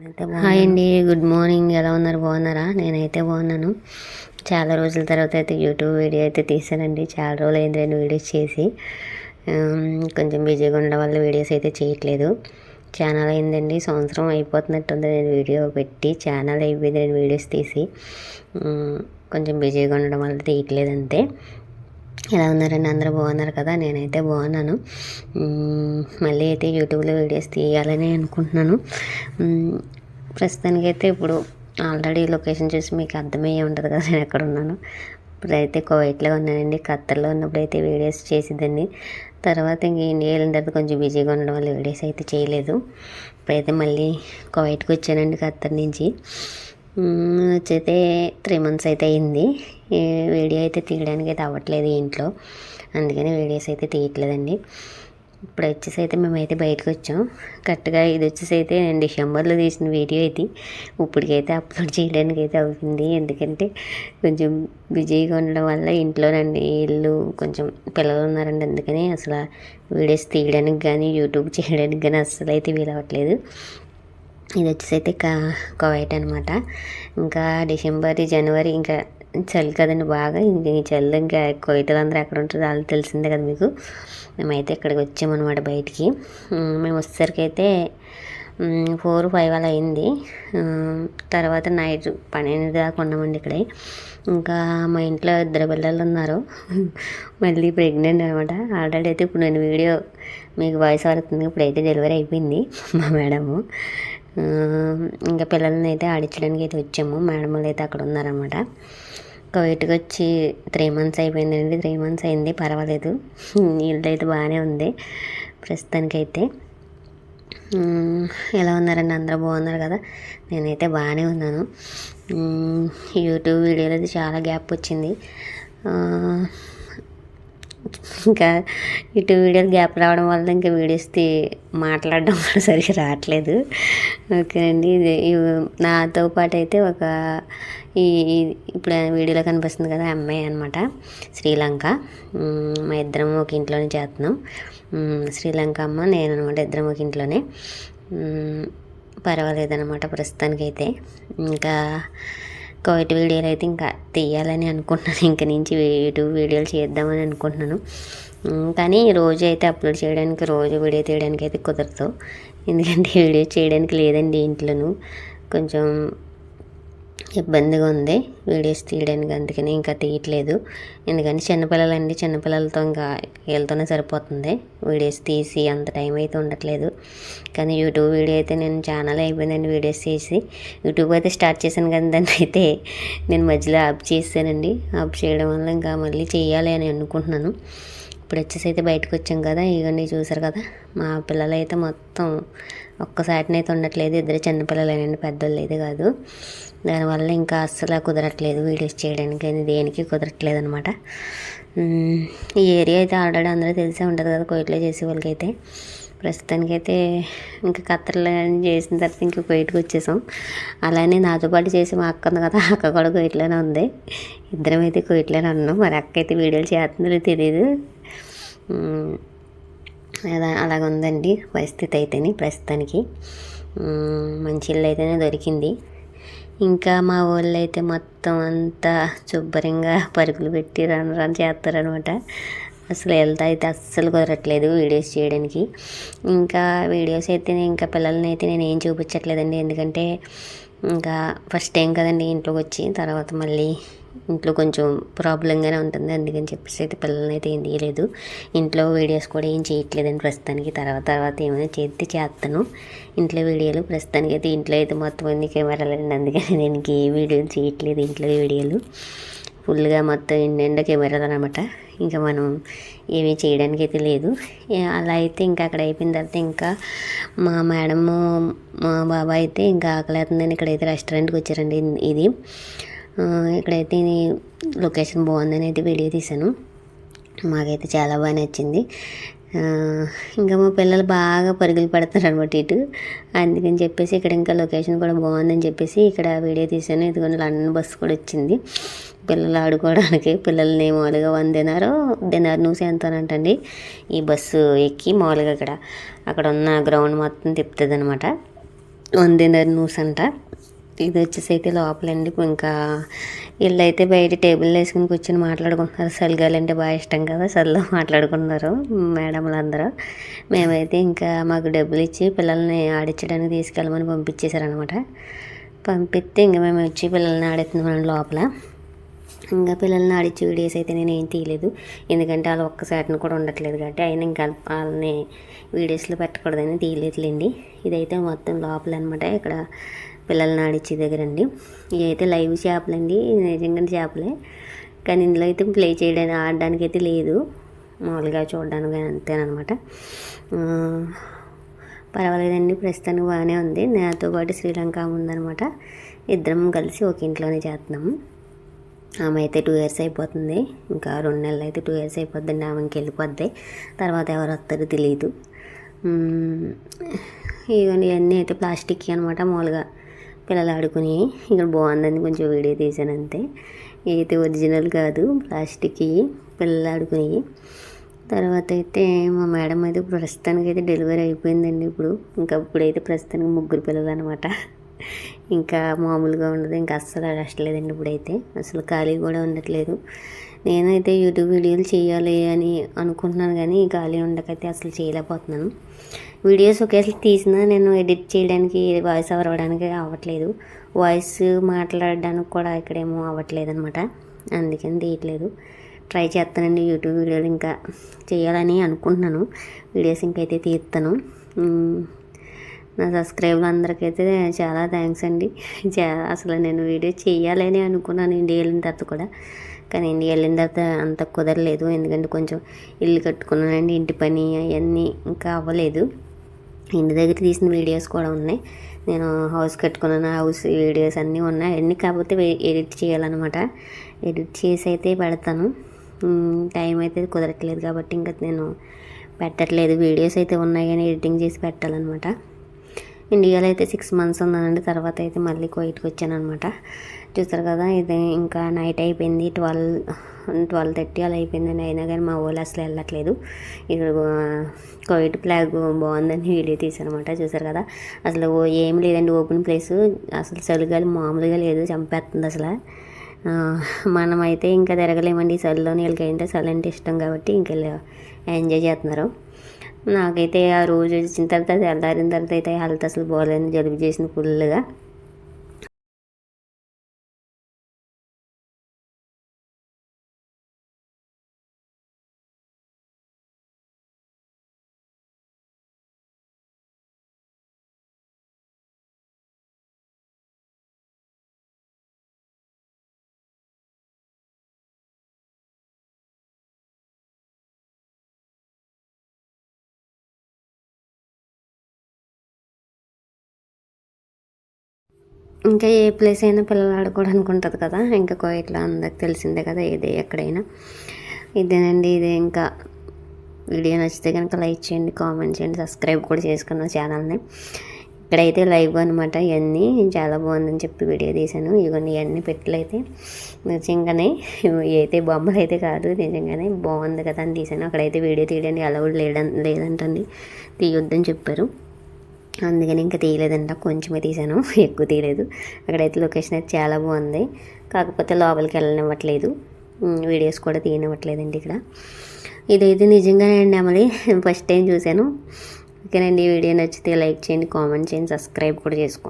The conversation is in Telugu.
హాయ్ అండి గుడ్ మార్నింగ్. ఎలా ఉన్నారు? బాగున్నారా? నేనైతే బాగున్నాను. చాలా రోజుల తర్వాత అయితే యూట్యూబ్ వీడియో అయితే తీసానండి చాలా రోజులు అయింది రెండు వీడియోస్ చేసి. కొంచెం బిజీగా ఉండడం వల్ల వీడియోస్ అయితే చేయట్లేదు. ఛానల్ అయిందండి. సంవత్సరం అయిపోతున్నట్టుంది. నేను వీడియో పెట్టి ఛానల్ అయిపోయింది. నేను వీడియోస్ తీసి. కొంచెం బిజీగా ఉండడం వల్ల తీయట్లేదు అంతే. ఎలా ఉన్నారండి? అందరూ బాగున్నారు కదా? నేనైతే బాగున్నాను. మళ్ళీ అయితే యూట్యూబ్లో వీడియోస్ తీయాలని అనుకుంటున్నాను. ప్రస్తుతానికైతే ఇప్పుడు ఆల్రెడీ లొకేషన్ చూసి మీకు అర్థమయ్యే ఉంటుంది కదా? నేను ఎక్కడ ఉన్నాను. ఇప్పుడైతే కోవైట్లో ఉన్నానండి. ఖత్తర్లో ఉన్నప్పుడు అయితే వీడియోస్ చేసేదాన్ని. తర్వాత ఇంక ఇండియా వెళ్ళిన తర్వాత కొంచెం బిజీగా ఉండడం వల్ల వీడియోస్ అయితే చేయలేదు. ఇప్పుడైతే మళ్ళీ కోవైట్కి వచ్చానండి ఖత్తర్ నుంచి. వచ్చైతే త్రీ మంత్స్ అయితే అయింది. వీడియో అయితే తీయడానికి అయితే అవ్వట్లేదు ఇంట్లో. అందుకని వీడియోస్ అయితే తీయట్లేదండి. ఇప్పుడు వచ్చేసి అయితే మేమైతే బయటకు వచ్చాం. కరెక్ట్గా ఇది వచ్చేసి అయితే నేను డిసెంబర్లో తీసిన వీడియో ఇది. ఇప్పటికైతే అప్లోడ్ చేయడానికి అయితే అవుతుంది. ఎందుకంటే కొంచెం బిజీగా ఉండడం వల్ల ఇంట్లోనండి ఇల్లు కొంచెం పిల్లలు ఉన్నారండి. అందుకని అసలు వీడియోస్ తీయడానికి కానీ యూట్యూబ్ చేయడానికి కానీ అస్సలు అయితే వీలవ్వట్లేదు ఇది వచ్చేసి అయితే కా కువైట్ అనమాట ఇంకా డిసెంబర్ జనవరి ఇంకా చలి కదండి బాగా. ఇంక ఈ చలి ఇంకా కువైట్లో అందరూ ఎక్కడ ఉంటారో వాళ్ళు తెలిసిందే కదా మీకు. మేమైతే ఇక్కడికి వచ్చామన్నమాట బయటికి. మేము వచ్చేసరికి అయితే ఫోర్ ఫైవ్ అలా అయింది. తర్వాత నైట్ పన్నెండు దాకా ఉన్నామండి ఇక్కడే. ఇంకా మా ఇంట్లో ఇద్దరు పిల్లలు ఉన్నారు. మళ్ళీ ప్రెగ్నెంట్ అనమాట ఆల్రెడీ అయితే ఇప్పుడు నేను వీడియో మీకు వాయిస్ అవుతుంది ఇప్పుడైతే డెలివరీ అయిపోయింది మా మేడము. ఇంకా పిల్లల్ని అయితే ఆడించడానికి అయితే వచ్చాము. మేడం వాళ్ళు అయితే అక్కడ ఉన్నారనమాట కోవిడ్కి వచ్చి త్రీ మంత్స్ అయిపోయిందండి. త్రీ మంత్స్ అయింది. పర్వాలేదు. ఇల్లు అయితే బాగానే ఉంది ప్రస్తుతానికైతే. మ్మ్, ఎలా ఉన్నారండి? అందరూ బాగున్నారు కదా? నేనైతే బాగానే ఉన్నాను. యూట్యూబ్ వీడియోలో అయితే చాలా గ్యాప్ వచ్చింది. ఇంకా ఇటు వీడియోలు గ్యాప్ రావడం వల్ల ఇంకా వీడియోస్ మాట్లాడడం కూడా సరిగ్గా రావట్లేదు. ఓకే అండి ఇది నాతో పాటు అయితే ఒక ఈ ఇప్పుడు వీడియోలో కనిపిస్తుంది కదా అమ్మాయి అనమాట శ్రీలంక. మా ఇద్దరం ఒక ఇంట్లోనే చేస్తున్నాం శ్రీలంక అమ్మ నేను అనమాట ఇద్దరం ఒక ఇంట్లోనే. పర్వాలేదన్నమాట ప్రస్తుతానికైతే. ఇంకా కోవిడ్ వీడియోలు అయితే ఇంకా తీయాలని అనుకుంటున్నాను. ఇంక నుంచి యూట్యూబ్ వీడియోలు చేద్దామని అనుకుంటున్నాను. కానీ రోజు అయితే అప్లోడ్ చేయడానికి రోజు వీడియో తీయడానికి అయితే కుదరదు. ఎందుకంటే వీడియో చేయడానికి లేదండి ఇంట్లోనూ. కొంచెం ఇబ్బందిగా ఉంది. వీడియోస్ తీయడానికి అందుకని ఇంకా తీయట్లేదు. ఎందుకంటే చిన్నపిల్లలండి. చిన్నపిల్లలతో ఇంకా వీళ్ళతోనే సరిపోతుంది. వీడియోస్ తీసి అంత టైం అయితే ఉండట్లేదు. కానీ యూట్యూబ్ వీడియో అయితే నేను ఛానల్ అయిపోయిందండి వీడియోస్ తీసి. యూట్యూబ్ అయితే స్టార్ట్ చేశాను కానీ దాన్ని అయితే నేను మధ్యలో ఆప్ చేశానండి. ఆప్ చేయడం వల్ల ఇంకా మళ్ళీ చేయాలి అని అనుకుంటున్నాను. ఇప్పుడు వచ్చేసి అయితే బయటకు వచ్చాం కదా ఇవన్నీ చూసారు కదా. మా పిల్లలు అయితే మొత్తం ఒక్కసారినైతే ఉండట్లేదు. ఇద్దరు చిన్నపిల్లలేనండి పెద్దోళ్ళు అయితే కాదు. దానివల్ల ఇంకా అస్సలు కుదరట్లేదు వీడియోస్ చేయడానికి కానీ దేనికి కుదరట్లేదు అనమాట ఈ ఏరియా అయితే ఆల్రెడీ అందరూ తెలిసే ఉంటుంది కదా కోయిట్లో చేసే వాళ్ళకైతే. ప్రస్తుతానికైతే ఇంకా కత్తర్లో చేసిన తర్వాత ఇంక కోయిట్కి వచ్చేసాం. అలానే నాతో పాటు చేసి మా అక్క ఉంది కదా అక్క కూడా కోయిట్లోనే ఉంది. ఇద్దరం అయితే కోయిట్లోనే ఉన్నాం. మరి అక్క అయితే వీడియోలు చేస్తుందో తెలియదు అలా అలాగ ఉందండి పరిస్థితి అయితేనే ప్రస్తుతానికి. మంచి ఇల్లు అయితేనే దొరికింది. ఇంకా మా వాళ్ళు అయితే మొత్తం అంతా శుభ్రంగా పరుగులు పెట్టి రన్ రన్ చేస్తారనమాట. అసలు వెళ్తా అయితే అస్సలు కుదరట్లేదు వీడియోస్ చేయడానికి. ఇంకా వీడియోస్ అయితే ఇంకా పిల్లల్ని అయితే నేను ఏం చూపించట్లేదండి. ఎందుకంటే ఇంకా ఫస్ట్ టైం కదండి ఇంట్లోకి వచ్చి తర్వాత మళ్ళీ ఇంట్లో కొంచెం ప్రాబ్లంగానే ఉంటుంది. అందుకని చెప్పేసి అయితే పిల్లల్ని అయితే ఏం తీయలేదు. ఇంట్లో వీడియోస్ కూడా ఏం చేయట్లేదండి ప్రస్తుతానికి. తర్వాత తర్వాత ఏమైనా చేస్తే చేస్తాను. ఇంట్లో వీడియోలు ప్రస్తుతానికి అయితే ఇంట్లో అయితే మొత్తం అన్ని కెమెరాలు అండి. అందుకని నేను ఏ వీడియోలు చేయట్లేదు ఇంట్లో వీడియోలు. ఫుల్గా మొత్తం నిండా కెమెరాలు అనమాట ఇంకా మనం ఏమీ చేయడానికి అయితే లేదు. అలా అయితే ఇంకా అక్కడ అయిపోయిన తర్వాత ఇంకా మా మేడము మా బాబాయ్ అయితే ఇంకా ఆకలేతుందని ఇక్కడైతే రెస్టారెంట్కి వచ్చారండి. ఇది ఇక్కడైతే లొకేషన్ బాగుందని అయితే వీడియో తీశాను. మాకైతే చాలా బాగా నచ్చింది. ఇంకా మా పిల్లలు బాగా పరుగులు పెడతారు అనమాట ఇటు. అందుకని చెప్పేసి ఇక్కడ ఇంకా లొకేషన్ కూడా బాగుందని చెప్పేసి ఇక్కడ వీడియో తీసాను ఇదిగోండి లండన్ బస్సు కూడా వచ్చింది. పిల్లలు ఆడుకోవడానికి. పిల్లల్ని మామూలుగా వన్ దినారు దినారు నూసి ఎంతనంటండి ఈ బస్సు ఎక్కి మామూలుగా ఇక్కడ అక్కడ ఉన్న గ్రౌండ్ మొత్తం తిప్పుతుంది అనమాట వన్ దినార్ నూస్ అంట ఇది వచ్చేసి అయితే లోపలండి. ఇంకా వీళ్ళు అయితే బయట టేబుల్ వేసుకుని కూర్చొని మాట్లాడుకుంటున్నారు. చలిగాలంటే అంటే బాగా ఇష్టం కదా చలిలో మాట్లాడుకున్నారు మేడంలు అందరూ మేమైతే ఇంకా మాకు డబ్బులు ఇచ్చి పిల్లల్ని ఆడించడానికి తీసుకెళ్ళమని పంపించేశారనమాట పంపిస్తే ఇంకా మేము వచ్చి పిల్లల్ని ఆడుతున్నాం లోపల. ఇంకా పిల్లల్ని ఆడిచ్చే వీడియోస్ అయితే నేను ఏం తీయలేదు. ఎందుకంటే వాళ్ళు ఒక్కసారిని కూడా ఉండట్లేదు కాబట్టి అయినా ఇంకా వాళ్ళని వీడియోస్లో పెట్టకూడదని తీయలేదులేండి. ఇదైతే మొత్తం లోపల అనమాట ఇక్కడ పిల్లల్ని ఆడిచ్చే దగ్గర అండి ఇవైతే లైవ్ చేపలండి. నిజంగా చేపలే. కానీ ఇందులో అయితే ప్లే చేయడానికి ఆడడానికి అయితే లేదు. మామూలుగా చూడడానికి అంతేనమాట పర్వాలేదండి. ప్రస్తుతానికి బాగానే ఉంది. నాతో పాటు శ్రీలంక ఉందనమాట ఇద్దరం కలిసి ఒక ఇంట్లోనే చేస్తున్నాము ఆమె అయితే టూ ఇయర్స్ అయిపోతుంది. ఇంకా రెండు నెలలు అయితే టూ ఇయర్స్ అయిపోద్దండి. ఆమెకి వెళ్ళిపోద్ది. తర్వాత ఎవరు వస్తారో తెలియదు ఇవన్నీ అయితే ప్లాస్టిక్ అనమాట మామూలుగా. పిల్లలు ఆడుకుని ఇక్కడ బాగుందని కొంచెం వీడియో తీసాను అంతే. అయితే ఒరిజినల్ కాదు ప్లాస్టిక్ పిల్లలు ఆడుకునేవి తర్వాత అయితే మా మేడం అయితే ప్రస్తుతానికి అయితే డెలివరీ అయిపోయిందండి ఇప్పుడు. ఇంకా ఇప్పుడైతే ప్రస్తుతానికి ముగ్గురు పిల్లలు అనమాట ఇంకా మామూలుగా ఉండదు ఇంకా అస్సలు అడగట్లేదండి ఇప్పుడైతే. అసలు ఖాళీ కూడా ఉండట్లేదు. నేనైతే యూట్యూబ్ వీడియోలు చేయాలి అని అనుకుంటున్నాను కానీ ఖాళీ ఉండకైతే అసలు చేయలేకపోతున్నాను. వీడియోస్ ఒకేసారి తీసినా నేను ఎడిట్ చేయడానికి వాయిస్ ఓవర్ అవ్వడానికి అవ్వట్లేదు. వాయిస్ మాట్లాడడానికి కూడా ఇక్కడేమో అవ్వట్లేదు అనమాట అందుకని తీయట్లేదు. ట్రై చేస్తానండి యూట్యూబ్ వీడియోలు ఇంకా చేయాలని అనుకుంటున్నాను. వీడియోస్ ఇంకైతే తీస్తాను. నా సబ్స్క్రైబర్ అందరికైతే చాలా థ్యాంక్స్ అండి. అసలు నేను వీడియో చేయాలని అనుకున్నాను ఇండియా వెళ్ళిన తర్వాత కూడా. కానీ ఇండియా వెళ్ళిన తర్వాత అంత కుదరలేదు. ఎందుకంటే కొంచెం ఇల్లు కట్టుకున్నానండి ఇంటి పని అవన్నీ ఇంకా అవ్వలేదు. ఇంటి దగ్గర తీసిన వీడియోస్ కూడా ఉన్నాయి. నేను హౌస్ కట్టుకున్నాను హౌస్ వీడియోస్ అన్నీ ఉన్నాయి. అన్నీ కాకపోతే ఎడిట్ చేయాలన్నమాట. ఎడిట్ చేసి అయితే పెడతాను. టైం అయితే కుదరట్లేదు కాబట్టి ఇంకా నేను పెట్టట్లేదు. వీడియోస్ అయితే ఉన్నాయి కానీ ఎడిటింగ్ చేసి పెట్టాలన్నమాట. ఇండియాలో అయితే సిక్స్ మంత్స్ ఉన్నానండి తర్వాత అయితే మళ్ళీ కోయిట్కి వచ్చానమాట చూస్తారు కదా ఇది ఇంకా నైట్ అయిపోయింది. ట్వెల్వ్ ట్వెల్వ్ థర్టీ అలా అయిపోయిందని అయినా కానీ మా ఊళ్ళో అసలు వెళ్ళట్లేదు. ఇక్కడ కోవిడ్ ఫ్లాగ్ బాగుందని వీడియో తీసానమాట చూసారు కదా అసలు ఏం లేదండి ఓపెన్ ప్లేస్ అసలు చలిగాలి మామూలుగా లేదు చంపేస్తుంది అసలు. మనమైతే ఇంకా తిరగలేమండి. చలిలో వీళ్ళకి చలి అంటే ఇష్టం కాబట్టి ఇంక ఎంజాయ్ చేస్తున్నారు. నాకైతే ఆ రోజు వచ్చిన తర్వాత తెల్లారిన తర్వాత అయితే హెల్త్ అసలు బాగాలేదు జలుబు చేసిన ఫుల్గా. ఇంకా ఏ ప్లేస్ అయినా పిల్లలు ఆడుకోవడానికి ఉంటుంది కదా. ఇంకా ఇట్లా అందరికి తెలిసిందే కదా ఏది ఎక్కడైనా. ఇదేనండి ఇది ఇంకా. వీడియో నచ్చితే కనుక లైక్ చేయండి కామెంట్ చేయండి సబ్స్క్రైబ్ కూడా చేసుకున్న ఛానల్ని. ఇక్కడైతే లైవ్ అనమాట ఇవన్నీ చాలా బాగుందని చెప్పి వీడియో తీశాను. ఇవన్నీ ఇవన్నీ పెట్టలైతే నిజంగానే అయితే బొమ్మలు అయితే కాదు నిజంగానే బాగుంది కదా అని తీశాను. అక్కడైతే వీడియో తీయడానికి అలౌడ్ లేదని లేదంటండి. తీయొద్దని చెప్పారు. అందుకని ఇంకా తీయలేదంట. కొంచెమే తీసాను. ఎక్కువ తీయలేదు. అక్కడైతే లొకేషన్ అయితే చాలా బాగుంది. కాకపోతే లోపలికి వెళ్ళనివ్వట్లేదు. వీడియోస్ కూడా తీయనివ్వట్లేదండి ఇక్కడ. ఇదైతే నిజంగానే అండి అమలి. ఫస్ట్ టైం చూశాను. ఓకేనండి. ఈ వీడియో నచ్చితే లైక్ చేయండి కామెంట్ చేయండి సబ్స్క్రైబ్ కూడా చేసుకోండి.